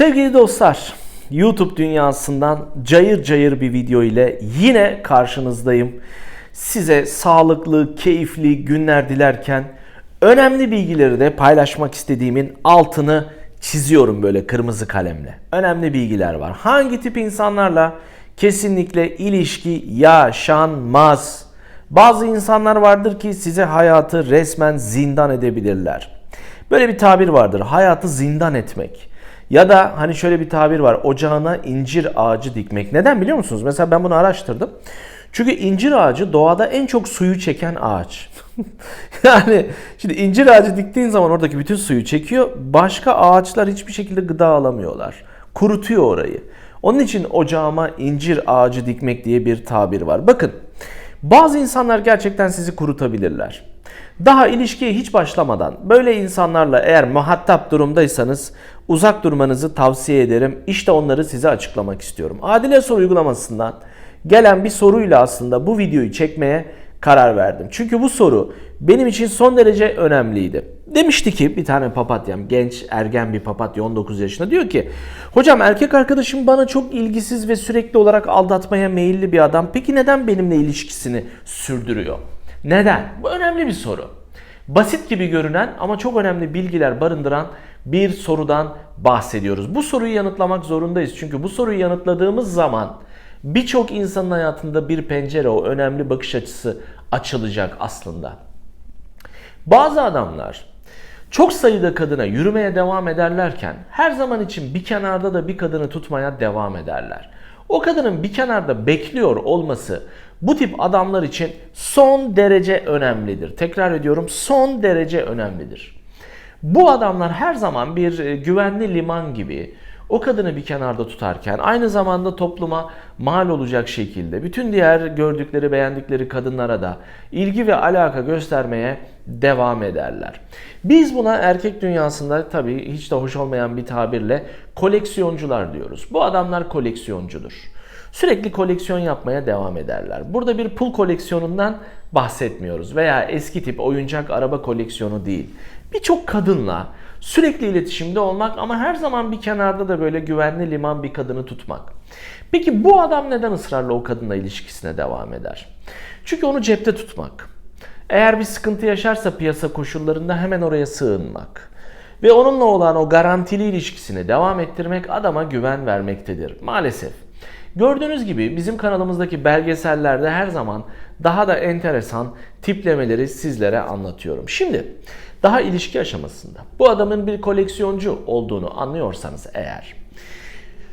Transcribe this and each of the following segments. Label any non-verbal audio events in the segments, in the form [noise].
Sevgili dostlar, YouTube dünyasından cayır cayır bir video ile yine karşınızdayım. Size sağlıklı, keyifli günler dilerken önemli bilgileri de paylaşmak istediğimin altını çiziyorum böyle kırmızı kalemle. Önemli bilgiler var. Hangi tip insanlarla kesinlikle ilişki yaşanmaz? Bazı insanlar vardır ki size hayatı resmen zindan edebilirler. Böyle bir tabir vardır. Hayatı zindan etmek. Ya da hani şöyle bir tabir var. Ocağına incir ağacı dikmek. Neden biliyor musunuz? Mesela ben bunu araştırdım. Çünkü incir ağacı doğada en çok suyu çeken ağaç. [laughs] yani şimdi incir ağacı diktiğin zaman oradaki bütün suyu çekiyor. Başka ağaçlar hiçbir şekilde gıda alamıyorlar. Kurutuyor orayı. Onun için ocağıma incir ağacı dikmek diye bir tabir var. Bakın bazı insanlar gerçekten sizi kurutabilirler. Daha ilişkiye hiç başlamadan böyle insanlarla eğer muhatap durumdaysanız uzak durmanızı tavsiye ederim. İşte onları size açıklamak istiyorum. Adile soru uygulamasından gelen bir soruyla aslında bu videoyu çekmeye karar verdim. Çünkü bu soru benim için son derece önemliydi. Demişti ki bir tane papatyam, genç ergen bir papatya 19 yaşında diyor ki Hocam erkek arkadaşım bana çok ilgisiz ve sürekli olarak aldatmaya meyilli bir adam. Peki neden benimle ilişkisini sürdürüyor? Neden? Bu önemli bir soru. Basit gibi görünen ama çok önemli bilgiler barındıran bir sorudan bahsediyoruz. Bu soruyu yanıtlamak zorundayız. Çünkü bu soruyu yanıtladığımız zaman birçok insanın hayatında bir pencere, o önemli bakış açısı açılacak aslında. Bazı adamlar çok sayıda kadına yürümeye devam ederlerken her zaman için bir kenarda da bir kadını tutmaya devam ederler. O kadının bir kenarda bekliyor olması bu tip adamlar için son derece önemlidir. Tekrar ediyorum son derece önemlidir. Bu adamlar her zaman bir e, güvenli liman gibi o kadını bir kenarda tutarken aynı zamanda topluma mal olacak şekilde bütün diğer gördükleri beğendikleri kadınlara da ilgi ve alaka göstermeye devam ederler. Biz buna erkek dünyasında tabii hiç de hoş olmayan bir tabirle koleksiyoncular diyoruz. Bu adamlar koleksiyoncudur. Sürekli koleksiyon yapmaya devam ederler. Burada bir pul koleksiyonundan bahsetmiyoruz veya eski tip oyuncak araba koleksiyonu değil. Birçok kadınla sürekli iletişimde olmak ama her zaman bir kenarda da böyle güvenli liman bir kadını tutmak. Peki bu adam neden ısrarla o kadınla ilişkisine devam eder? Çünkü onu cepte tutmak. Eğer bir sıkıntı yaşarsa piyasa koşullarında hemen oraya sığınmak ve onunla olan o garantili ilişkisini devam ettirmek adama güven vermektedir. Maalesef. Gördüğünüz gibi bizim kanalımızdaki belgesellerde her zaman daha da enteresan tiplemeleri sizlere anlatıyorum. Şimdi daha ilişki aşamasında bu adamın bir koleksiyoncu olduğunu anlıyorsanız eğer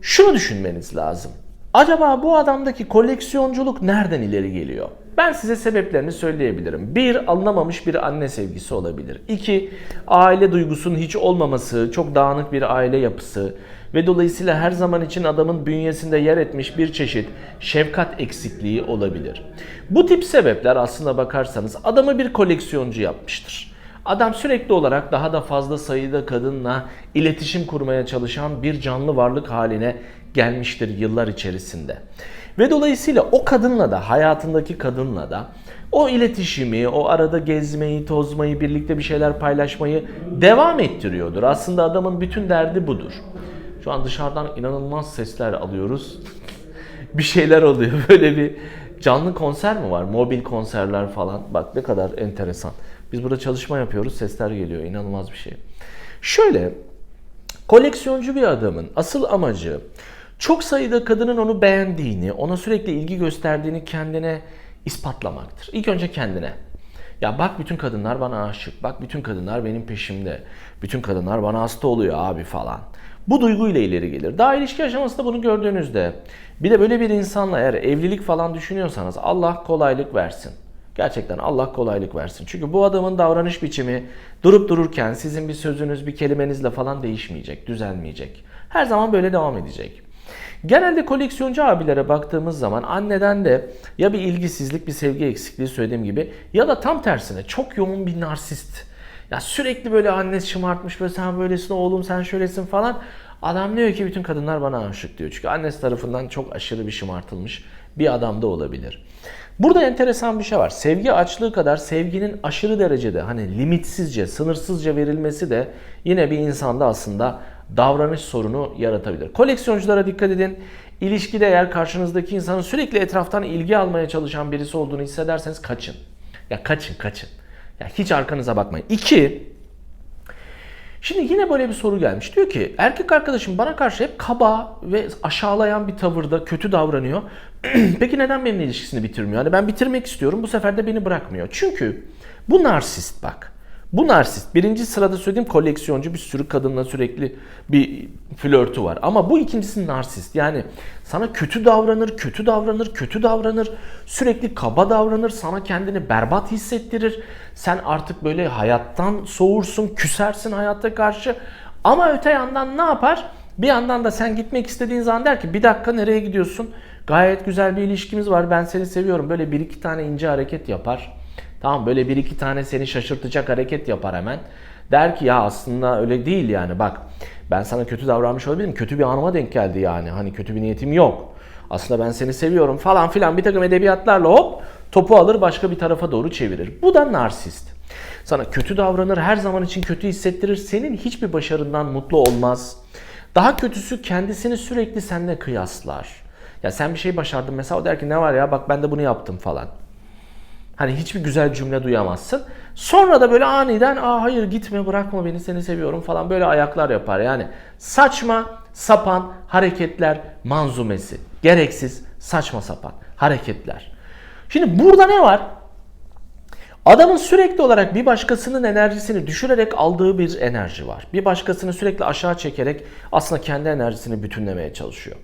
şunu düşünmeniz lazım. Acaba bu adamdaki koleksiyonculuk nereden ileri geliyor? Ben size sebeplerini söyleyebilirim. Bir, alınamamış bir anne sevgisi olabilir. İki, aile duygusunun hiç olmaması, çok dağınık bir aile yapısı ve dolayısıyla her zaman için adamın bünyesinde yer etmiş bir çeşit şefkat eksikliği olabilir. Bu tip sebepler aslında bakarsanız adamı bir koleksiyoncu yapmıştır. Adam sürekli olarak daha da fazla sayıda kadınla iletişim kurmaya çalışan bir canlı varlık haline gelmiştir yıllar içerisinde. Ve dolayısıyla o kadınla da hayatındaki kadınla da o iletişimi, o arada gezmeyi, tozmayı, birlikte bir şeyler paylaşmayı devam ettiriyordur. Aslında adamın bütün derdi budur. Şu an dışarıdan inanılmaz sesler alıyoruz. [laughs] bir şeyler oluyor. [laughs] Böyle bir canlı konser mi var? Mobil konserler falan. Bak ne kadar enteresan. Biz burada çalışma yapıyoruz. Sesler geliyor. İnanılmaz bir şey. Şöyle koleksiyoncu bir adamın asıl amacı çok sayıda kadının onu beğendiğini, ona sürekli ilgi gösterdiğini kendine ispatlamaktır. İlk önce kendine. Ya bak bütün kadınlar bana aşık. Bak bütün kadınlar benim peşimde. Bütün kadınlar bana hasta oluyor abi falan. Bu duyguyla ileri gelir. Daha ilişki aşamasında bunu gördüğünüzde bir de böyle bir insanla eğer evlilik falan düşünüyorsanız Allah kolaylık versin. Gerçekten Allah kolaylık versin. Çünkü bu adamın davranış biçimi durup dururken sizin bir sözünüz, bir kelimenizle falan değişmeyecek, düzelmeyecek. Her zaman böyle devam edecek. Genelde koleksiyoncu abilere baktığımız zaman anneden de ya bir ilgisizlik, bir sevgi eksikliği söylediğim gibi ya da tam tersine çok yoğun bir narsist. Ya sürekli böyle annesi şımartmış böyle sen böylesin oğlum sen şöylesin falan. Adam diyor ki bütün kadınlar bana aşık diyor. Çünkü annesi tarafından çok aşırı bir şımartılmış bir adam da olabilir. Burada enteresan bir şey var. Sevgi açlığı kadar sevginin aşırı derecede hani limitsizce, sınırsızca verilmesi de yine bir insanda aslında davranış sorunu yaratabilir. Koleksiyonculara dikkat edin. İlişkide eğer karşınızdaki insanın sürekli etraftan ilgi almaya çalışan birisi olduğunu hissederseniz kaçın. Ya kaçın kaçın. Ya hiç arkanıza bakmayın. İki, Şimdi yine böyle bir soru gelmiş. Diyor ki erkek arkadaşım bana karşı hep kaba ve aşağılayan bir tavırda kötü davranıyor. [clears throat] Peki neden benimle ilişkisini bitirmiyor? Hani ben bitirmek istiyorum bu sefer de beni bırakmıyor. Çünkü bu narsist bak. Bu narsist. Birinci sırada söylediğim koleksiyoncu bir sürü kadınla sürekli bir flörtü var. Ama bu ikincisi narsist. Yani sana kötü davranır, kötü davranır, kötü davranır. Sürekli kaba davranır. Sana kendini berbat hissettirir. Sen artık böyle hayattan soğursun, küsersin hayatta karşı. Ama öte yandan ne yapar? Bir yandan da sen gitmek istediğin zaman der ki bir dakika nereye gidiyorsun? Gayet güzel bir ilişkimiz var ben seni seviyorum. Böyle bir iki tane ince hareket yapar. Tamam böyle bir iki tane seni şaşırtacak hareket yapar hemen. Der ki ya aslında öyle değil yani bak ben sana kötü davranmış olabilirim. Kötü bir anıma denk geldi yani. Hani kötü bir niyetim yok. Aslında ben seni seviyorum falan filan bir takım edebiyatlarla hop topu alır başka bir tarafa doğru çevirir. Bu da narsist. Sana kötü davranır, her zaman için kötü hissettirir. Senin hiçbir başarından mutlu olmaz. Daha kötüsü kendisini sürekli seninle kıyaslar. Ya sen bir şey başardın mesela o der ki ne var ya bak ben de bunu yaptım falan. Hani hiçbir güzel cümle duyamazsın. Sonra da böyle aniden aa hayır gitme bırakma beni seni seviyorum falan böyle ayaklar yapar. Yani saçma sapan hareketler manzumesi. Gereksiz saçma sapan hareketler. Şimdi burada ne var? Adamın sürekli olarak bir başkasının enerjisini düşürerek aldığı bir enerji var. Bir başkasını sürekli aşağı çekerek aslında kendi enerjisini bütünlemeye çalışıyor.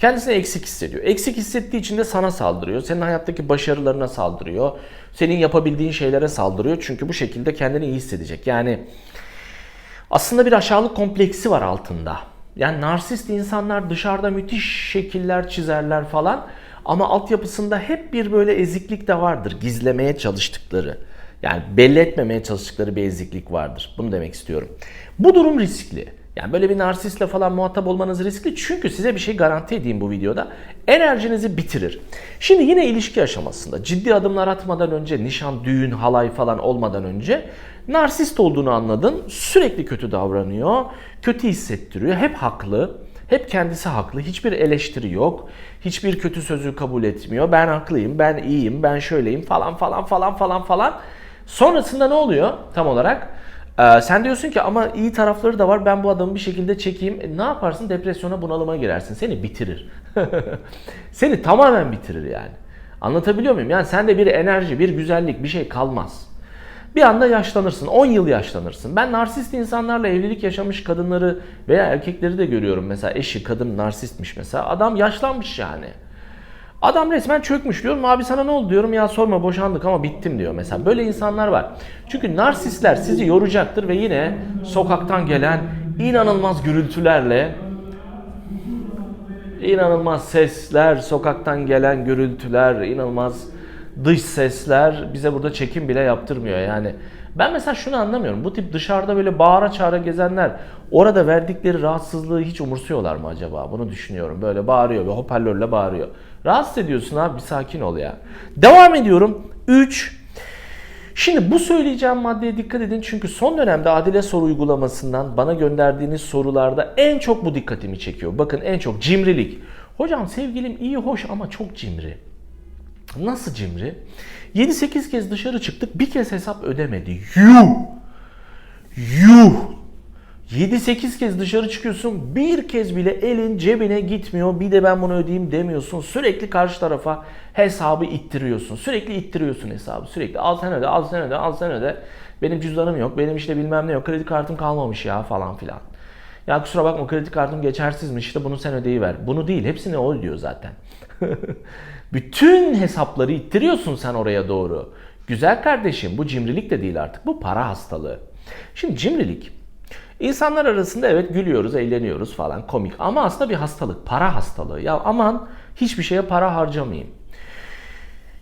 Kendisini eksik hissediyor. Eksik hissettiği için de sana saldırıyor. Senin hayattaki başarılarına saldırıyor. Senin yapabildiğin şeylere saldırıyor. Çünkü bu şekilde kendini iyi hissedecek. Yani aslında bir aşağılık kompleksi var altında. Yani narsist insanlar dışarıda müthiş şekiller çizerler falan. Ama altyapısında hep bir böyle eziklik de vardır. Gizlemeye çalıştıkları. Yani belli etmemeye çalıştıkları bir eziklik vardır. Bunu demek istiyorum. Bu durum riskli. Yani böyle bir narsistle falan muhatap olmanız riskli çünkü size bir şey garanti edeyim bu videoda. Enerjinizi bitirir. Şimdi yine ilişki aşamasında ciddi adımlar atmadan önce, nişan, düğün, halay falan olmadan önce narsist olduğunu anladın. Sürekli kötü davranıyor, kötü hissettiriyor, hep haklı. Hep kendisi haklı. Hiçbir eleştiri yok. Hiçbir kötü sözü kabul etmiyor. Ben haklıyım, ben iyiyim, ben şöyleyim falan falan falan falan falan. Sonrasında ne oluyor tam olarak? Ee, sen diyorsun ki ama iyi tarafları da var. Ben bu adamı bir şekilde çekeyim. E, ne yaparsın? Depresyona, bunalıma girersin. Seni bitirir. [laughs] Seni tamamen bitirir yani. Anlatabiliyor muyum? Yani sende bir enerji, bir güzellik, bir şey kalmaz. Bir anda yaşlanırsın. 10 yıl yaşlanırsın. Ben narsist insanlarla evlilik yaşamış kadınları veya erkekleri de görüyorum. Mesela eşi kadın narsistmiş mesela. Adam yaşlanmış yani. Adam resmen çökmüş diyorum. Abi sana ne oldu diyorum. Ya sorma boşandık ama bittim diyor mesela. Böyle insanlar var. Çünkü narsistler sizi yoracaktır ve yine sokaktan gelen inanılmaz gürültülerle inanılmaz sesler, sokaktan gelen gürültüler, inanılmaz dış sesler bize burada çekim bile yaptırmıyor yani. Ben mesela şunu anlamıyorum. Bu tip dışarıda böyle bağıra çağıra gezenler orada verdikleri rahatsızlığı hiç umursuyorlar mı acaba? Bunu düşünüyorum. Böyle bağırıyor ve hoparlörle bağırıyor. Rahatsız ediyorsun abi bir sakin ol ya. Devam ediyorum. 3. Şimdi bu söyleyeceğim maddeye dikkat edin çünkü son dönemde Adile Soru uygulamasından bana gönderdiğiniz sorularda en çok bu dikkatimi çekiyor. Bakın en çok cimrilik. Hocam sevgilim iyi hoş ama çok cimri. Nasıl cimri? 7-8 kez dışarı çıktık bir kez hesap ödemedi. Yuh! Yuh! 7-8 kez dışarı çıkıyorsun bir kez bile elin cebine gitmiyor bir de ben bunu ödeyeyim demiyorsun. Sürekli karşı tarafa hesabı ittiriyorsun. Sürekli ittiriyorsun hesabı. Sürekli al sen öde al sen öde al sen öde. Benim cüzdanım yok benim işte bilmem ne yok kredi kartım kalmamış ya falan filan. Ya kusura bakma kredi kartım geçersizmiş işte bunu sen ödeyiver. Bunu değil hepsini o ödüyor zaten. [laughs] Bütün hesapları ittiriyorsun sen oraya doğru. Güzel kardeşim bu cimrilik de değil artık bu para hastalığı. Şimdi cimrilik İnsanlar arasında evet gülüyoruz, eğleniyoruz falan komik ama aslında bir hastalık, para hastalığı. Ya aman hiçbir şeye para harcamayayım.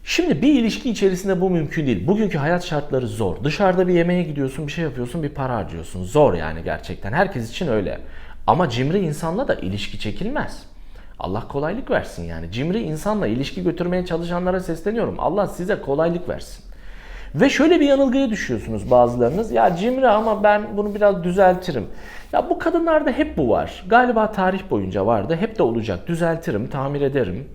Şimdi bir ilişki içerisinde bu mümkün değil. Bugünkü hayat şartları zor. Dışarıda bir yemeğe gidiyorsun, bir şey yapıyorsun, bir para harcıyorsun. Zor yani gerçekten. Herkes için öyle. Ama cimri insanla da ilişki çekilmez. Allah kolaylık versin yani. Cimri insanla ilişki götürmeye çalışanlara sesleniyorum. Allah size kolaylık versin. Ve şöyle bir yanılgıya düşüyorsunuz bazılarınız. Ya cimri ama ben bunu biraz düzeltirim. Ya bu kadınlarda hep bu var. Galiba tarih boyunca vardı. Hep de olacak. Düzeltirim, tamir ederim.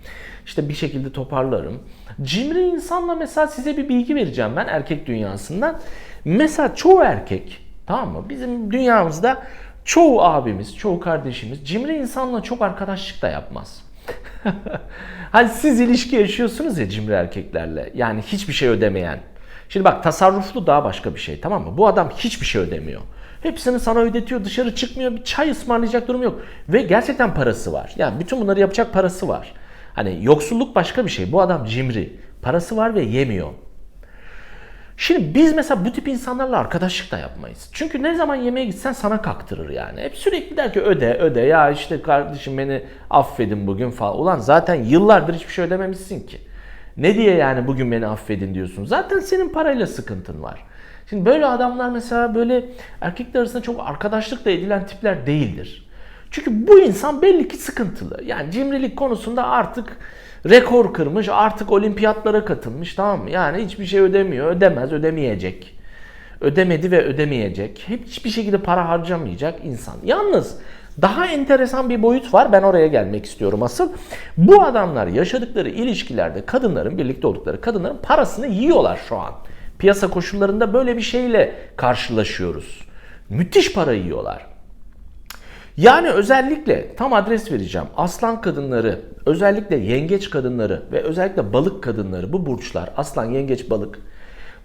İşte bir şekilde toparlarım. Cimri insanla mesela size bir bilgi vereceğim ben erkek dünyasından. Mesela çoğu erkek tamam mı? Bizim dünyamızda çoğu abimiz, çoğu kardeşimiz cimri insanla çok arkadaşlık da yapmaz. [laughs] hani siz ilişki yaşıyorsunuz ya cimri erkeklerle. Yani hiçbir şey ödemeyen. Şimdi bak tasarruflu daha başka bir şey tamam mı? Bu adam hiçbir şey ödemiyor. Hepsini sana ödetiyor, dışarı çıkmıyor, bir çay ısmarlayacak durum yok. Ve gerçekten parası var. Yani bütün bunları yapacak parası var. Hani yoksulluk başka bir şey. Bu adam cimri. Parası var ve yemiyor. Şimdi biz mesela bu tip insanlarla arkadaşlık da yapmayız. Çünkü ne zaman yemeğe gitsen sana kaktırır yani. Hep sürekli der ki öde öde ya işte kardeşim beni affedin bugün falan. Ulan zaten yıllardır hiçbir şey ödememişsin ki. Ne diye yani bugün beni affedin diyorsun. Zaten senin parayla sıkıntın var. Şimdi böyle adamlar mesela böyle erkekler arasında çok arkadaşlık da edilen tipler değildir. Çünkü bu insan belli ki sıkıntılı. Yani cimrilik konusunda artık rekor kırmış, artık olimpiyatlara katılmış tamam mı? Yani hiçbir şey ödemiyor, ödemez, ödemeyecek. Ödemedi ve ödemeyecek. Hiçbir şekilde para harcamayacak insan. Yalnız daha enteresan bir boyut var. Ben oraya gelmek istiyorum asıl. Bu adamlar yaşadıkları ilişkilerde kadınların, birlikte oldukları kadınların parasını yiyorlar şu an. Piyasa koşullarında böyle bir şeyle karşılaşıyoruz. Müthiş para yiyorlar. Yani özellikle tam adres vereceğim. Aslan kadınları, özellikle yengeç kadınları ve özellikle balık kadınları bu burçlar aslan, yengeç, balık.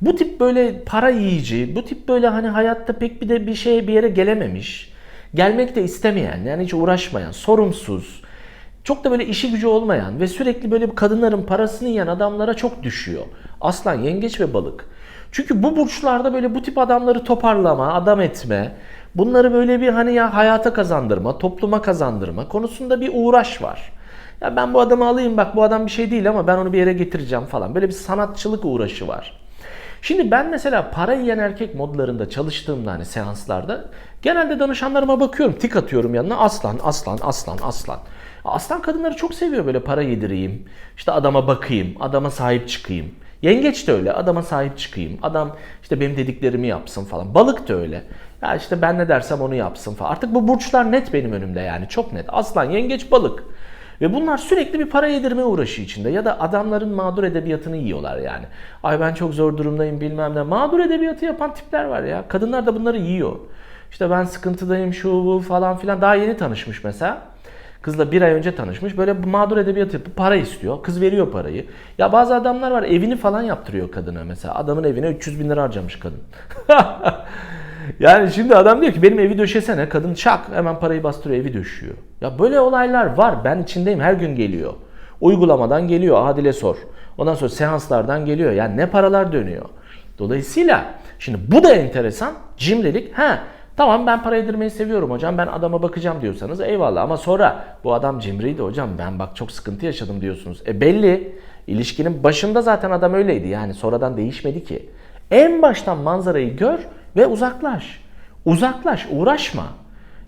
Bu tip böyle para yiyici, bu tip böyle hani hayatta pek bir de bir şeye bir yere gelememiş, gelmek de istemeyen, yani hiç uğraşmayan, sorumsuz, çok da böyle işi gücü olmayan ve sürekli böyle kadınların parasını yiyen adamlara çok düşüyor. Aslan, yengeç ve balık. Çünkü bu burçlarda böyle bu tip adamları toparlama, adam etme, bunları böyle bir hani ya hayata kazandırma, topluma kazandırma konusunda bir uğraş var. Ya ben bu adamı alayım bak bu adam bir şey değil ama ben onu bir yere getireceğim falan. Böyle bir sanatçılık uğraşı var. Şimdi ben mesela para yiyen erkek modlarında çalıştığımda hani seanslarda genelde danışanlarıma bakıyorum tik atıyorum yanına aslan aslan aslan aslan. Aslan kadınları çok seviyor böyle para yedireyim. işte adama bakayım, adama sahip çıkayım. Yengeç de öyle. Adama sahip çıkayım. Adam işte benim dediklerimi yapsın falan. Balık da öyle. Ya işte ben ne dersem onu yapsın falan. Artık bu burçlar net benim önümde yani. Çok net. Aslan, yengeç, balık. Ve bunlar sürekli bir para yedirme uğraşı içinde. Ya da adamların mağdur edebiyatını yiyorlar yani. Ay ben çok zor durumdayım bilmem ne. Mağdur edebiyatı yapan tipler var ya. Kadınlar da bunları yiyor. İşte ben sıkıntıdayım şu bu falan filan. Daha yeni tanışmış mesela. Kızla bir ay önce tanışmış. Böyle mağdur edebiyat yapıp para istiyor. Kız veriyor parayı. Ya bazı adamlar var evini falan yaptırıyor kadına mesela. Adamın evine 300 bin lira harcamış kadın. [laughs] yani şimdi adam diyor ki benim evi döşesene. Kadın çak hemen parayı bastırıyor evi döşüyor. Ya böyle olaylar var. Ben içindeyim her gün geliyor. Uygulamadan geliyor Adile sor. Ondan sonra seanslardan geliyor. Yani ne paralar dönüyor. Dolayısıyla şimdi bu da enteresan. Cimrilik. Ha Tamam ben para yedirmeyi seviyorum hocam ben adama bakacağım diyorsanız eyvallah ama sonra bu adam cimriydi hocam ben bak çok sıkıntı yaşadım diyorsunuz. E belli ilişkinin başında zaten adam öyleydi yani sonradan değişmedi ki. En baştan manzarayı gör ve uzaklaş. Uzaklaş uğraşma.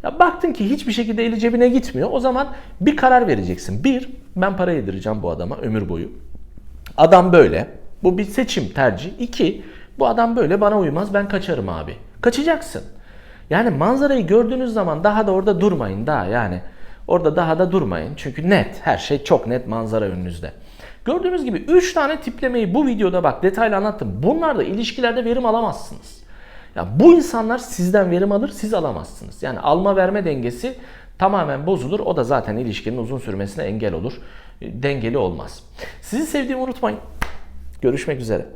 Ya baktın ki hiçbir şekilde eli cebine gitmiyor o zaman bir karar vereceksin. Bir ben para yedireceğim bu adama ömür boyu. Adam böyle bu bir seçim tercih. İki bu adam böyle bana uymaz ben kaçarım abi. Kaçacaksın. Yani manzarayı gördüğünüz zaman daha da orada durmayın daha yani. Orada daha da durmayın. Çünkü net. Her şey çok net manzara önünüzde. Gördüğünüz gibi 3 tane tiplemeyi bu videoda bak detaylı anlattım. Bunlarla ilişkilerde verim alamazsınız. Ya bu insanlar sizden verim alır, siz alamazsınız. Yani alma verme dengesi tamamen bozulur. O da zaten ilişkinin uzun sürmesine engel olur. Dengeli olmaz. Sizi sevdiğimi unutmayın. Görüşmek üzere.